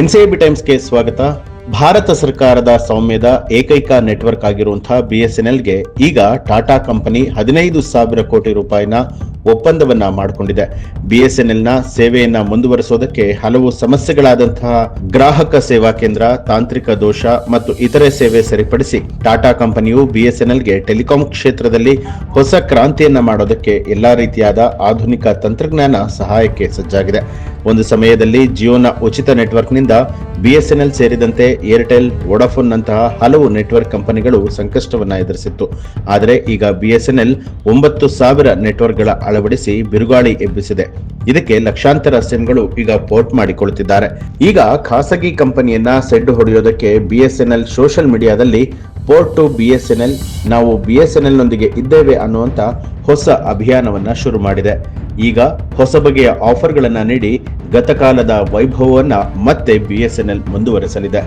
NCB ಟೈಮ್ಸ್ಗೆ ಸ್ವಾಗತ. ಭಾರತ ಸರ್ಕಾರದ ಸೌಮ್ಯದ ಏಕೈಕ ನೆಟ್ವರ್ಕ್ ಆಗಿರುವಂತಹ ಬಿಎಸ್ಎನ್ಎಲ್ಗೆ ಈಗ ಟಾಟಾ ಕಂಪನಿ ಹದಿನೈದು ಸಾವಿರ ಕೋಟಿ ರೂಪಾಯಿನ ಒಪ್ಪಂದವನ್ನ ಮಾಡಿಕೊಂಡಿದೆ. ಬಿಎಸ್ಎನ್ಎಲ್ನ ಸೇವೆಯನ್ನ ಮುಂದುವರಿಸೋದಕ್ಕೆ ಹಲವು ಸಮಸ್ಯೆಗಳಾದಂತಹ ಗ್ರಾಹಕ ಸೇವಾ ಕೇಂದ್ರ, ತಾಂತ್ರಿಕ ದೋಷ ಮತ್ತು ಇತರೆ ಸೇವೆ ಸರಿಪಡಿಸಿ ಟಾಟಾ ಕಂಪನಿಯು ಬಿಎಸ್ಎನ್ಎಲ್ಗೆ ಟೆಲಿಕಾಂ ಕ್ಷೇತ್ರದಲ್ಲಿ ಹೊಸ ಕ್ರಾಂತಿಯನ್ನ ಮಾಡೋದಕ್ಕೆ ಎಲ್ಲಾ ರೀತಿಯಾದ ಆಧುನಿಕ ತಂತ್ರಜ್ಞಾನ ಸಹಾಯಕ್ಕೆ ಸಜ್ಜಾಗಿದೆ. ಒಂದು ಸಮಯದಲ್ಲಿ ಜಿಯೋನ ಉಚಿತ ನೆಟ್ವರ್ಕ್ನಿಂದ ಬಿಎಸ್ಎನ್ಎಲ್ ಸೇರಿದಂತೆ ಏರ್ಟೆಲ್ ವೊಡಾಫೋನ್ನಂತಹ ಹಲವು ನೆಟ್ವರ್ಕ್ ಕಂಪನಿಗಳು ಸಂಕಷ್ಟವನ್ನು ಎದುರಿಸಿತ್ತು. ಆದರೆ ಈಗ ಬಿಎಸ್ಎನ್ಎಲ್ ಒಂಬತ್ತು ಸಾವಿರ ನೆಟ್ವರ್ಕ್ಗಳ ಅಳವಡಿಸಿ ಬಿರುಗಾಳಿ ಎಬ್ಬಿಸಿದೆ. ಇದಕ್ಕೆ ಲಕ್ಷಾಂತರ ಸಿಮ್ಗಳು ಈಗ ಪೋರ್ಟ್ ಮಾಡಿಕೊಳ್ಳುತ್ತಿದ್ದಾರೆ. ಈಗ ಖಾಸಗಿ ಕಂಪನಿಯನ್ನ ಸೆಡ್ಡು ಹೊಡೆಯೋದಕ್ಕೆ ಬಿಎಸ್ಎನ್ಎಲ್ ಸೋಷಿಯಲ್ ಮೀಡಿಯಾದಲ್ಲಿ ಪೋರ್ಟ್ ಟು ಎಲ್ ನಾವು ಬಿಎಸ್ಎನ್ಎಲ್ ನೊಂದಿಗೆ ಇದ್ದೇವೆ ಅನ್ನುವಂತ ಹೊಸ ಅಭಿಯಾನವನ್ನ ಶುರು ಮಾಡಿದೆ. ಈಗ ಹೊಸ ಬಗೆಯ ಆಫರ್ಗಳನ್ನ ನೀಡಿ ಗತಕಾಲದ ವೈಭವವನ್ನ ಮತ್ತೆ ಬಿಎಸ್ ಎನ್ ಎಲ್ ಮುಂದುವರೆಸಲಿದೆ.